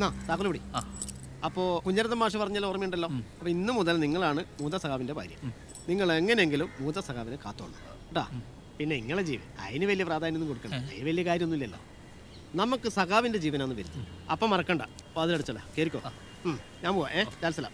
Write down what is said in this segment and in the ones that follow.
എന്നാ അപ്പോ. അപ്പോൾ കുഞ്ഞരത്തൻ മാഷ് പറഞ്ഞാൽ ഓർമ്മയുണ്ടല്ലോ? അപ്പോൾ ഇന്ന് മുതൽ നിങ്ങളാണ് മൂത്ത സഖാവിന്റെ ഭാര്യ. നിങ്ങൾ എങ്ങനെയെങ്കിലും മൂത്ത സഖാവിനെ കാത്തോളണം കേട്ടാ പിന്നെ നിങ്ങളെ ജീവൻ. അതിന് വലിയ പ്രാധാന്യമൊന്നും കൊടുക്കണം അതിന് വലിയ കാര്യമൊന്നുമില്ലല്ലോ. നമുക്ക് സഖാവിന്റെ ജീവനാണ് വരുന്നത് അപ്പം മറക്കണ്ട. അപ്പോൾ അതിലടിച്ചല്ല കയറിക്കോ ഞാൻ പോവാ. ഏ? ചാൻസലാം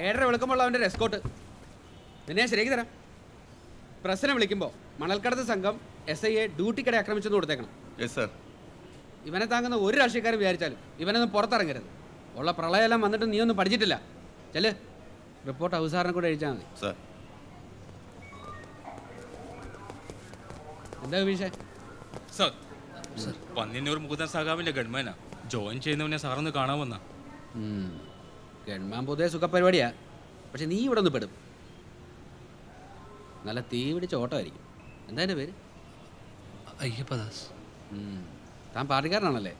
ഏഴര വെളുക്കുമ്പോൾ അവന്റെ റെസ്കോട്ട് നിന്നെ ഞാൻ ശരിയാക്കി തരാം. പ്രശ്നം വിളിക്കുമ്പോൾ മണൽക്കടത്ത് സംഘം എസ് ഐയെ ഡ്യൂട്ടിക്കടെ ആക്രമിച്ചെന്ന് കൊടുത്തേക്കണം. യെസ് സർ ഇവനെ താങ്ങുന്ന ഒരു രാഷ്ട്രീയക്കാരും വിചാരിച്ചാലും ഇവനൊന്നും പുറത്തിറങ്ങരുത്. ഉള്ള പ്രളയമെല്ലാം വന്നിട്ട് നീ ഒന്നും പഠിച്ചിട്ടില്ല. ചെൽ റിപ്പോർട്ട് അവസാനം കൂടെ എഴുതിച്ചാൽ മതി. സർ എന്താ വിഷയ സർ പന്നിന്നൂർ മുകുന്ദൻ സഖാവിന്റെ ഗൺമാനാ ജോയിൻ ചെയ്യുന്നവനെ സാറൊന്ന് കാണാൻ വന്നാ. ഗൺമാൻ പൊതുവെ സുഖപരിപാടിയാ. പക്ഷെ നീ ഇവിടെ ഒന്ന് പെടും. നല്ല തീ പിടിച്ച ഓട്ടമായിരിക്കും. എന്താ എന്റെ പേര്? അയ്യപ്പദാസ്. താൻ പാർട്ടിക്കാരനാണല്ലേ?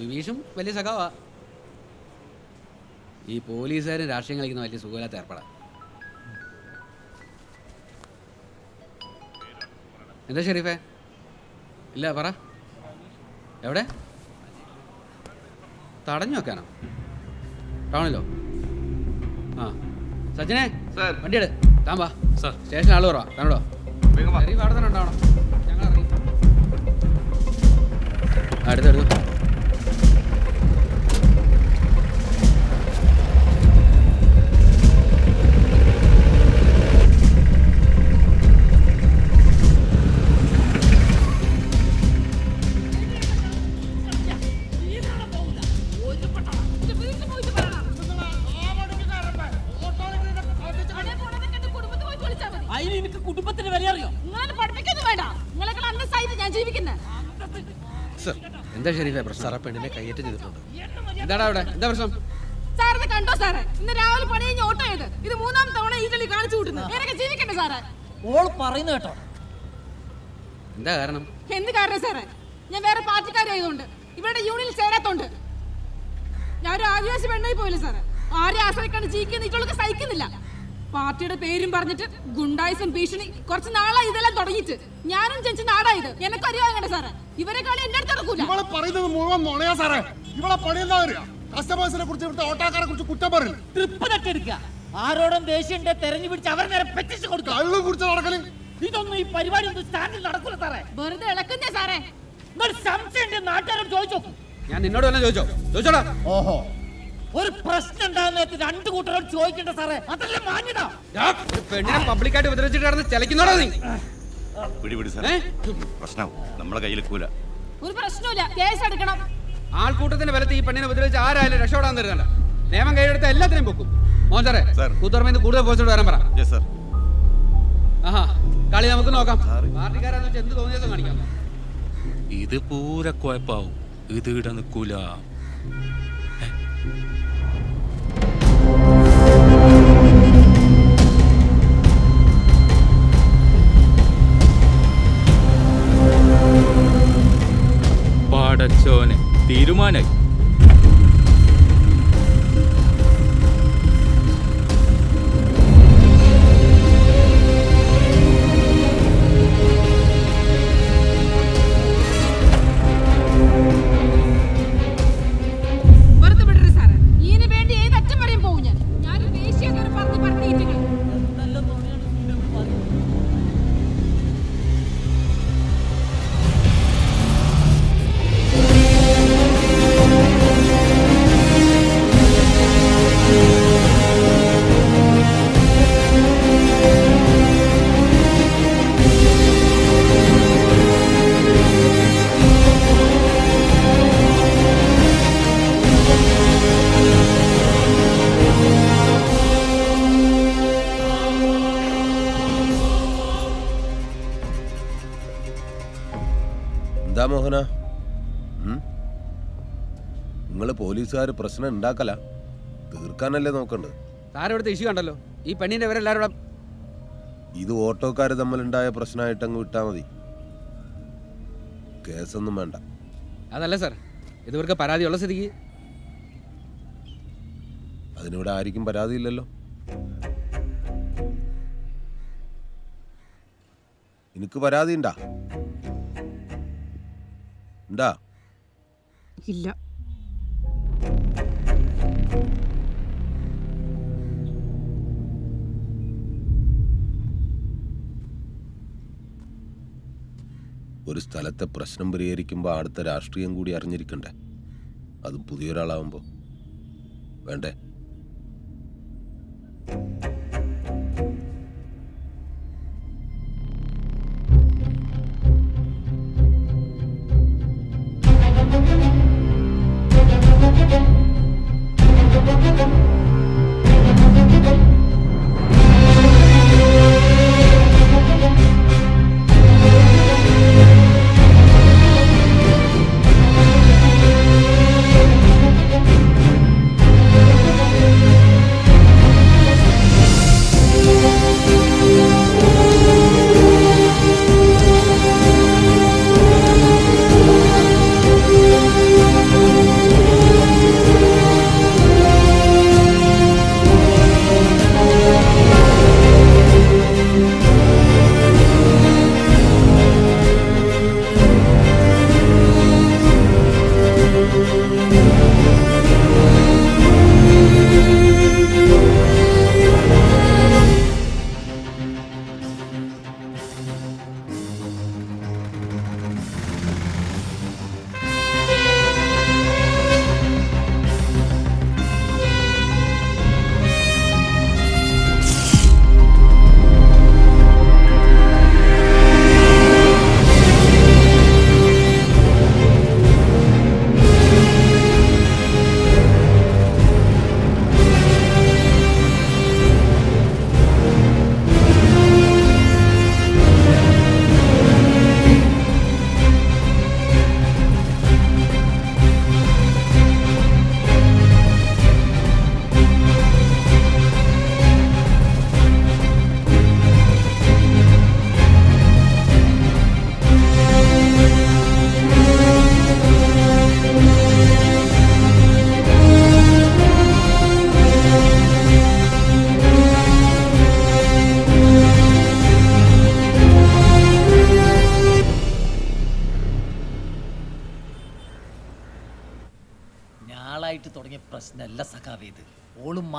വിവീഷും വലിയ സഖാവാ. ഈ പോലീസുകാരും രാഷ്ട്രീയം കളിക്കുന്ന വലിയ സുഖമില്ലാത്ത ഏർപ്പെടാ. എന്താ ഷെരീഫേ? ഇല്ല പറ. എവിടെ? തടഞ്ഞു വെക്കാനോ? ടൗണിലോ? ആ. സച്ചിനെ? സർ. വണ്ടി എടു. താൻ വാ. സർ. സ്റ്റേഷൻ ആൾ കുറവാ. താനോടോ? അവിടെ തന്നെ ഉണ്ടാവണം. ഞങ്ങൾ ഇറങ്ങി അടുത്തെടുത്തു എന്താ ഷെരീഫെ പ്രശ്നം? സാറേ പെണ്ണിനെ കയ്യേറ്റം ചെയ്തിട്ടുണ്ട്. എന്താടാ അവിടെ? എന്താ പ്രശ്നം? സാറിന് കണ്ടോ സാറേ? ഇന്ന് രാവിലെ പണി കഴിഞ്ഞ് ഓട്ടോ ചെയ്ത് ഇത് മൂന്നാം തവണ ഈ കളി കാണിച്ചു കൂട്ടുന്നു ഞാനൊക്കെ ജീവിക്കണ്ടേ സാറേ? ഓൾ പറയുന്നു കേട്ടോ. എന്താ കാരണം? എന്ത് കാരണം സാറേ? ഞാൻ വേറെ പാർട്ടിക്കാരായതുകൊണ്ട് ഇവരുടെ യൂണിയനിൽ ചേരാത്തോണ്ട്. ഞാൻ ഒരു ആദിവാസി പെണ്ണായി പോയില്ല സാറേ? ആരെ ആശ്രയിക്കാണ്ട് ജീവിക്കുന്ന ഇതൊക്കെ സഹിക്കുന്നില്ല. പാർട്ടിയുടെ പേരും പറഞ്ഞിട്ട് ഗുണ്ടായിസം ഭീഷണി കുറച്ച് നാളായി ഇതെല്ലാം തുടങ്ങിയിട്ട്. ഞാനും ജനിച്ച നാടായത് എനക്ക് അറിയാൻ സാറേ. ഇവരെ കളി എന്റെ അടുത്ത് നടക്കൂല. ഇവളെ പറയുന്നത് മുഴുവൻ നുണയാ സാറേ. ഇവളെ പണി അറിയാം കസ്റ്റമേഴ്സിനെ കുറിച്ച് ഇവിടുത്തെ ഓട്ടോക്കാരെ കുറിച്ച് കുറ്റം പറയില്ല ട്രിപ്പ് തട്ടെടുക്കുക ആരോടും ദേഷ്യം തെരഞ്ഞു പിടിച്ച് അവർ നേരെ പെറ്റിച്ച് കൊടുക്കുക. കള്ളു കുടിച്ച് നടക്കൽ. ഇതൊന്നും ഈ പരിപാടി ഒന്നും സ്റ്റാൻഡിൽ നടക്കൂല സാറേ. വെറുതെ ഇളക്കുന്നേ സാറേ. നിങ്ങൾ സംശയം നാട്ടുകാരോട് ചോദിച്ചോ ഞാൻ നിന്നോട് തന്നെ ചോദിച്ചോ? ചോദിച്ചോടാ. ഓഹോ. ഒരു പ്രശ്നം ഉണ്ടാകുന്ന രണ്ട് കൂട്ടരോട് ചോദിക്കണ്ട സാറേ. അതല്ലേ മാന്യത? പെണ്ണിനെ പബ്ലിക്കായിട്ട് ഉപദ്രവിച്ചിട്ട് കിടന്ന് ചലിക്കുന്നോടാ നീ. പിടി പിടി സാറേ. ഏ? നമ്മളെ കയ്യിൽ കൂല ഒരു പ്രശ്നമില്ല കേസ് എടുക്കണം. ആൾക്കൂട്ടത്തിന്റെ ബലത്തിൽ ഈ പെണ്ണിനെ ഉപദ്രവിച്ച് ആരായാലും രക്ഷപ്പെടാൻ തരുന്നല്ല നിയമം കൈയെടുത്ത എല്ലാത്തിനെയും പൊക്കും. മോൻ സാറേ സർ. കൂത്തുറമേന്ന് കൂടുതൽ പോസ്റ്റോട് വരാൻ പറ. സർ ആഹാ കളി നമുക്ക് നോക്കാം. പാർട്ടിക്കാരാന്ന് വെച്ചാൽ എന്ത് തോന്നിയതും കാണിക്കാം. ഇത് പൂര കുഴപ്പാവും. ഇത് ഇട നിക്കൂല. പാടച്ചോനെ തീരുമാനായി. പോലീസുകാർ പ്രശ്നം ഉണ്ടാക്കല. തീർക്കാനല്ലേ നോക്കണ്ടത് താരവിടുത്തെ ഇവിടുത്തെ ഇഷ്യൂ കണ്ടല്ലോ? ഈ പെണ്ണിന്റെ ഇവരെല്ലാവരും ഇവിടെ ഇത് ഓട്ടോക്കാർ തമ്മിലുണ്ടായ പ്രശ്നമായിട്ട് അങ്ങ് വിട്ടാ മതി. കേസൊന്നും വേണ്ട. അതല്ല സാർ ഇതുവർക്ക് പരാതിയുള്ള സ്ഥിതിക്ക്. അതിനിവിടെ ആർക്കും പരാതിയില്ലല്ലോ. എനിക്ക് പരാതി ഉണ്ടാ ഉണ്ടാ? ഇല്ല. ഒരു സ്ഥലത്തെ പ്രശ്നം പരിഹരിക്കുമ്പോൾ അടുത്ത രാഷ്ട്രീയം കൂടി അറിഞ്ഞിരിക്കണ്ടേ? അതും പുതിയൊരാളാവുമ്പോൾ വേണ്ടേ?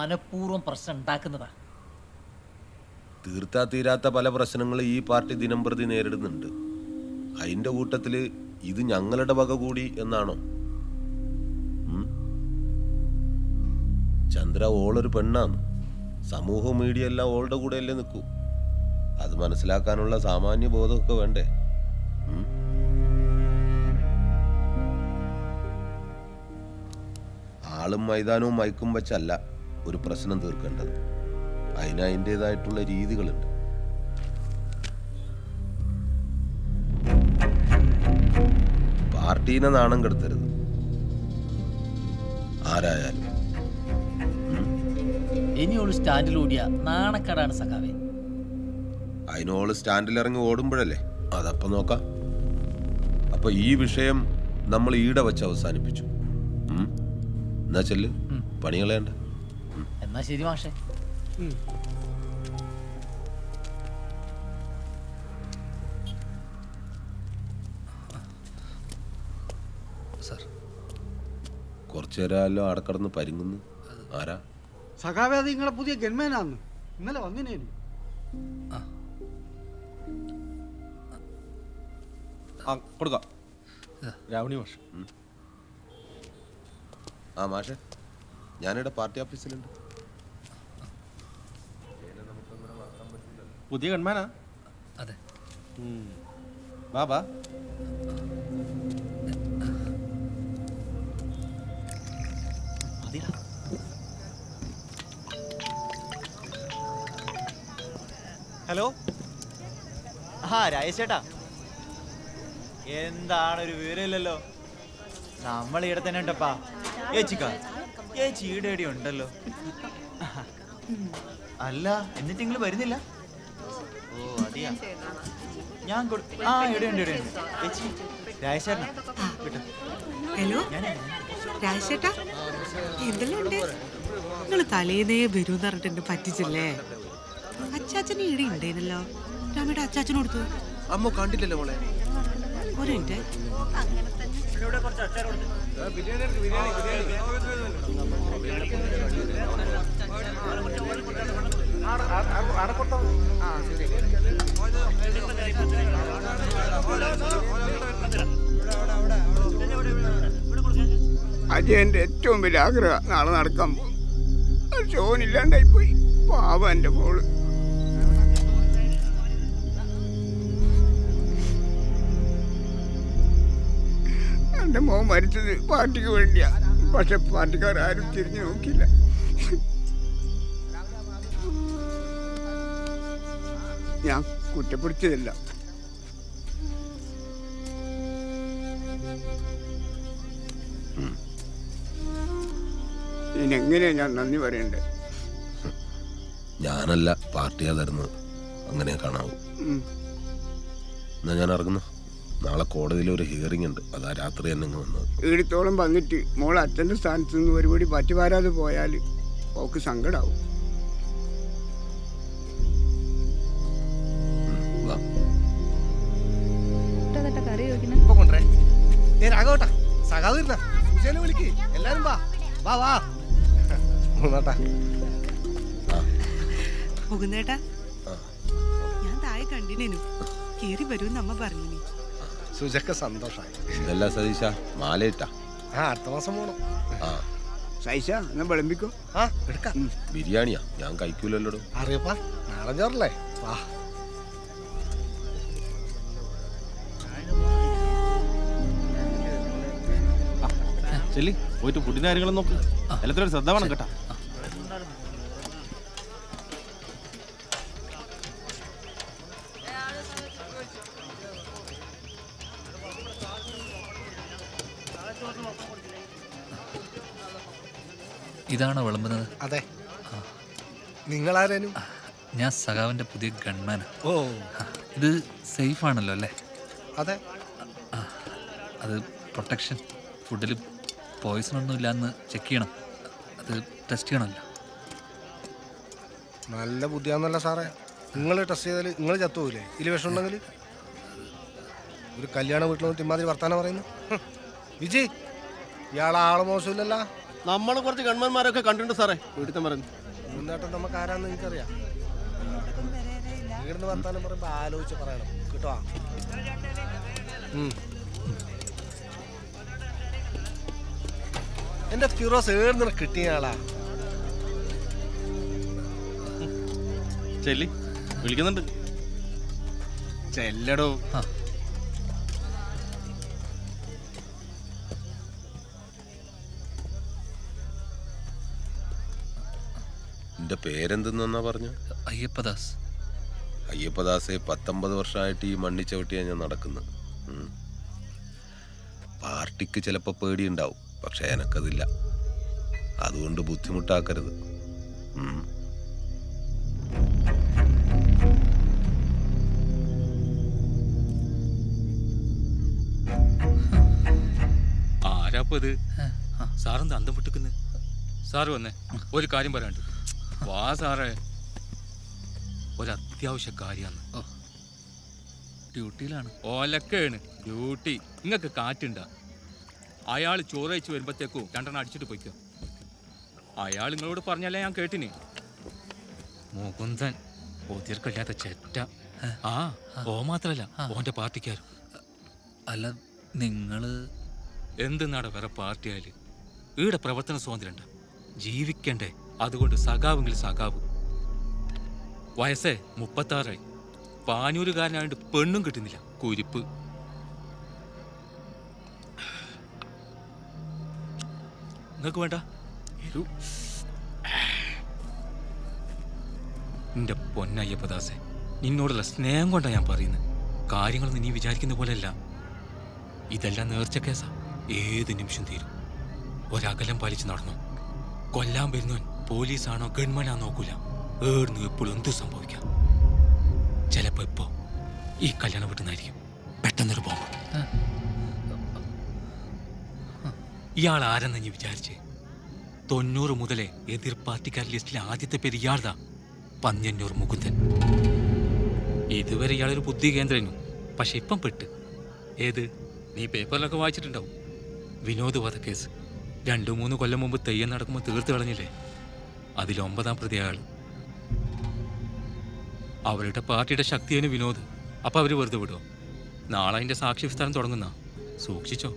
മനഃപൂർവം പ്രശ്നം ഉണ്ടാക്കുന്നതാ. തീർത്താ തീരാത്ത പല പ്രശ്നങ്ങളും ഈ പാർട്ടി ദിനം പ്രതി നേരിടുന്നുണ്ട്. അതിന്റെ കൂട്ടത്തിൽ ഇത് ഞങ്ങളുടെ വക കൂടി എന്നാണോ? ചന്ദ്ര ഓളൊരു പെണ്ണാണ്. സമൂഹ മീഡിയ എല്ലാം ഓളുടെ കൂടെ അല്ലേ നിൽക്കൂ അത് മനസ്സിലാക്കാനുള്ള സാമാന്യ ബോധമൊക്കെ വേണ്ടേ? ആളും മൈതാനവും മയക്കും വെച്ചല്ല. ഒരു പ്രശ്നം തീർക്കേണ്ടത്. അതിന് അതിന്റെതായിട്ടുള്ള രീതികളുണ്ട്. പാർട്ടീനെ നാണം കെടുത്തരുത്. ആരായാലും. ഇനി ഓൾ സ്റ്റാൻഡിലൂടിയ നാണക്കേടാണ് സഖാവേ. അതിനോൾ സ്റ്റാൻഡിലിറങ്ങി ഓടുമ്പോഴല്ലേ? അതപ്പം നോക്കാം. അപ്പൊ ഈ വിഷയം നമ്മൾ ഈടെ വെച്ച് അവസാനിപ്പിച്ചു? എന്നാ ചെല്ല്. പണികളേണ്ട എന്നാ ശരി മാഷേ കുറച്ചു നേരമല്ലോ അവിടെ കിടന്ന് പരിങ്ങുന്നു. ആരാ? സഖാവേ അത് നിങ്ങളെ പുതിയ ഗൺമാനാന്ന്. ഇന്നലെ വന്നിനേനു. കൊടുക്കാം. രാവണി മാഷ്. ആ മാഷെ ഞാനിവിടെ പാർട്ടി ഓഫീസിലുണ്ട്. പുതിയ കൺമാനാ അതെ. ബാബാ ഹലോ? ആ രാജേഷേട്ടാ എന്താണ് ഒരു വിവരമില്ലല്ലോ. നമ്മൾ ഇവിടെ തന്നെ ഉണ്ടപ്പാ. ഏച്ചിക്ക? ഏച്ചി ഈടെ ഉണ്ടല്ലോ. അല്ല എന്നിട്ട് നിങ്ങൾ വരുന്നില്ല? ഓ അതെയാ? ഞാൻ കൊടുത്തു ആ ഇവിടെ ഉണ്ട് ഇവിടെ ഉണ്ട്. ഏച്ചി രാജേഷ് ചേട്ടനാ ഹലോ? ഞാൻ രാജേട്ടാ എന്തെല്ലാം ഉണ്ട്? നിങ്ങൾ തലേന്നേ വരൂന്ന് പറഞ്ഞിട്ട് എന്നെ പറ്റിച്ചില്ലേ? അച്ചാച്ചന് ഈടെ ഉണ്ടേനല്ലോ രാമയുടെ അച്ചാച്ചന് കൊടുത്തു? അമ്മ കണ്ടില്ലല്ലോ മോളെ. ഒരു മിനിറ്റ്. അജയന്റെ ഏറ്റവും വലിയ ആഗ്രഹം നാളെ നടക്കാൻ പോകും. ഷോനില്ലാണ്ടായി പോയി. പാവ എന്റെ മോൾ. എന്റെ മോൻ മരിച്ചത് പാർട്ടിക്ക് വേണ്ടിയാ. പക്ഷെ പാർട്ടിക്കാർ ആരും തിരിഞ്ഞു നോക്കില്ല ഞാൻ കുറ്റപ്പെടുത്തിയതല്ല ഇതിനെങ്ങനെയാ ഞാൻ നന്ദി പറയണ്ടേ? ഞാനല്ല പാർട്ടിയാ തരുന്നത് അങ്ങനെ കാണാവൂ. എന്നാ ഞാൻ ഇറങ്ങുന്നു. നാളെ കോടതിയിൽ ഒരു ഹിയറിംഗ് ഉണ്ട്. അതാ രാത്രി തന്നെ ഇങ്ങ് വന്നത്. ഈടത്തോളം വന്നിട്ട് മോൾ അച്ഛന്റെ സ്ഥാനത്ത് നിന്ന് ഒരുപടി പറ്റി പാരാതെ പോയാൽ ഓക്ക് സങ്കടാവും. വിളിക്ക്. എല്ലാരും വാ. വാ വാ. മൂന്നാട്ടാ. ഞാൻ താഴെ കേറി വരൂന്ന് അമ്മ പറഞ്ഞു സുജക്ക സന്തോഷായി. ഇതല്ല സതീശ? മാലയിട്ടാ. ആ അടുത്ത മാസം പോണം. ആ. ഞാൻ വിളമ്പിക്കോ? ആ എടുക്കാം. ബിരിയാണിയാ? ഞാൻ കഴിക്കൂലല്ലോ അറിയപ്പാ നാളെ ചോറല്ലേ? വാ. ചെല്ലി. പോയിട്ട് ഫുഡിന്റെ കാര്യങ്ങളും നോക്ക്. എല്ലാത്തിനും ഒരു ശ്രദ്ധ വേണം കേട്ടാ. ഇതാണോ വിളമ്പുന്നത്? അതെ. നിങ്ങളാരേനും ഞാൻ സഖാവിന്റെ പുതിയ ഗൺമാൻ ഓ. ഇത് സേഫ് ആണല്ലോ അല്ലേ? അതെ. അത് പ്രൊട്ടക്ഷൻ ഫുഡിൽ പോയിസൺ ഒന്നും ഇല്ലാന്ന് ചെക്ക് ചെയ്യണം. അത് ടെസ്റ്റ് ചെയ്യണമല്ലോ. നല്ല ബുദ്ധിയാന്നല്ല സാറേ. നിങ്ങൾ ടെസ്റ്റ് ചെയ്താൽ നിങ്ങൾ ചത്തുപോയില്ലേ ഇതിൽ വിഷം ഉണ്ടെങ്കിൽ ഒരു കല്യാണ വീട്ടിൽ വന്നിട്ട് ഇമാതിരി വർത്താനം പറയുന്നു. ഹും. വിജയ് ഇയാളെ ആൾ മോശമില്ലല്ലോ. നമ്മൾ കുറച്ച് ഗവൺമെന്റ്മാരൊക്കെ കണ്ടിട്ടുണ്ട് സാറേ. വീട്ടിൽ പറയുന്നു. മുന്നേട്ടം നമുക്ക് ആരാന്ന് എനിക്കറിയാം ഇവിടുന്ന് വർത്താനം പറയുമ്പോൾ ആലോചിച്ച് പറയണം. കേട്ടോ? ഉം. എന്റെ ഫിറോസ് ഏടുന്ന കിട്ടിയ ആളാ. ചെല്ലി. വിളിക്കുന്നുണ്ട്. ചെല്ലടോ. എന്റെ പേരെന്തെന്നാ പറഞ്ഞു? അയ്യപ്പദാസ്. അയ്യപ്പദാസെ പത്തൊമ്പത് വർഷമായിട്ട് ഈ മണ്ണി ചവിട്ടിയാണ് ഞാൻ നടക്കുന്നത്. പാർട്ടിക്ക് ചിലപ്പോൾ പേടിയുണ്ടാവും. പക്ഷെ എനക്കതില്ല. അതുകൊണ്ട് ബുദ്ധിമുട്ടാക്കരുത്. ആരാപ്പോ ഇത് സാറെന്താ അന്തം വിട്ടിക്കുന്നു? സാറ് വന്നേ. ഒരു കാര്യം പറയാണ്ട് വാ സാറേ. ഒരു അത്യാവശ്യ കാര്യമാണ് ഓ. ഡ്യൂട്ടിയിലാണ്. ഓലക്കാണ്. ഡ്യൂട്ടി. നിങ്ങൾക്ക് കാറ്റുണ്ടാ? അയാൾ ചോറ് കഴിച്ച് വരുമ്പോഴത്തേക്കും രണ്ടെണ്ണം അടിച്ചിട്ട് പോയിക്കോ. അയാൾ നിങ്ങളോട് പറഞ്ഞല്ലേ ഞാൻ കേട്ടിന്? മുകുന്ദൻ ഒതിർക്കില്ലാത്ത ചെറ്റ. ആ. ഓ മാത്രല്ല ഓന്റെ പാർട്ടിക്കാർ. അല്ല നിങ്ങൾ നാട വേറെ പാർട്ടിയാൽ ഈടെ പ്രവർത്തന സ്വാതന്ത്ര്യണ്ട. ജീവിക്കണ്ടേ അതുകൊണ്ട് സഖാവെങ്കിൽ സഖാവ്. വയസ്സേ മുപ്പത്താറായി. പാനൂരുകാരനായിട്ട് പെണ്ണും കിട്ടുന്നില്ല കുരിപ്പ്. നിങ്ങൾക്ക് വേണ്ട. നിന്റെ പൊന്നയ്യപ്പദാസെ നിന്നോടുള്ള സ്നേഹം കൊണ്ടാ ഞാൻ പറയുന്നത് കാര്യങ്ങളൊന്നും നീ വിചാരിക്കുന്ന പോലെയല്ല. ഇതെല്ലാം നേർച്ച കേസാ ഏത് നിമിഷം തീരും? ഒരകലം പാലിച്ച് നടന്നു? കൊല്ലാൻ വരുന്നവൻ പോലീസാണോ ഗവൺമെന്റാ നോക്കൂല. ഏടുന്നു എപ്പോഴും എന്തു സംഭവിക്കാം? ചിലപ്പോ ഇപ്പോ ഈ കല്യാണം വീട്ടുന്നായിരിക്കും. പെട്ടെന്നൊരു ബോംബ്. ഇയാൾ ആരെന്ന് നീ വിചാരിച്ച്? തൊണ്ണൂറ് മുതലേ എതിർ പാർട്ടിക്കാർ ലിസ്റ്റിലെ ആദ്യത്തെ പേര് ഇയാൾതാ പന്ന്യന്നൂർ മുകുന്ദൻ. ഇതുവരെ ഇയാളൊരു ബുദ്ധി കേന്ദ്രനു. പക്ഷെ ഇപ്പം പെട്ട്. ഏത്? നീ പേപ്പറിലൊക്കെ വായിച്ചിട്ടുണ്ടാവും. വിനോദ് വധക്കേസ് രണ്ടു മൂന്ന് കൊല്ലം മുമ്പ് തെയ്യം നടക്കുമ്പോൾ തീർത്ത് കളഞ്ഞില്ലേ? അതിൽ ഒമ്പതാം പ്രതി അയാൾ അവരുടെ പാർട്ടിയുടെ ശക്തിയാണ് വിനോദ്. അപ്പൊ അവർ വെറുതെ വിടുമോ നാളെ അതിന്റെ സാക്ഷി വിസ്താരം തുടങ്ങുന്ന. സൂക്ഷിച്ചോ?